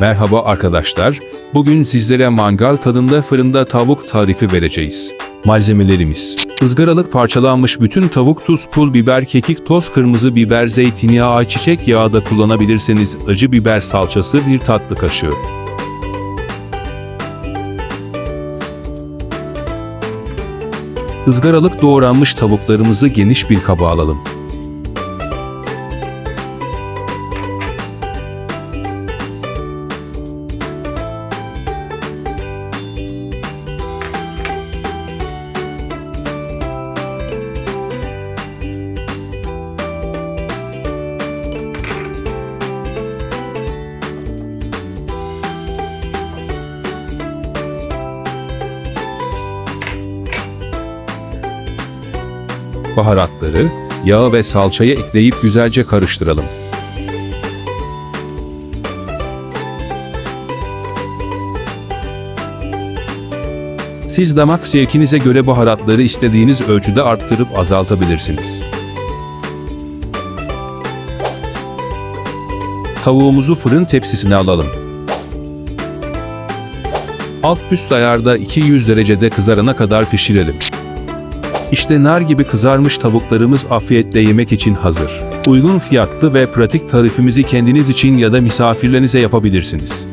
Merhaba arkadaşlar, bugün sizlere mangal tadında fırında tavuk tarifi vereceğiz. Malzemelerimiz ızgaralık parçalanmış bütün tavuk, tuz, pul biber, kekik, toz kırmızı biber, zeytinyağı, ayçiçek yağı da kullanabilirseniz acı biber salçası bir tatlı kaşığı. Izgaralık doğranmış tavuklarımızı geniş bir kaba alalım. Baharatları, yağı ve salçayı ekleyip güzelce karıştıralım. Siz damak zevkinize göre baharatları istediğiniz ölçüde arttırıp azaltabilirsiniz. Tavuğumuzu fırın tepsisine alalım. Alt üst ayarda 200 derecede kızarana kadar pişirelim. İşte nar gibi kızarmış tavuklarımız afiyetle yemek için hazır. Uygun fiyatlı ve pratik tarifimizi kendiniz için ya da misafirlerinize yapabilirsiniz.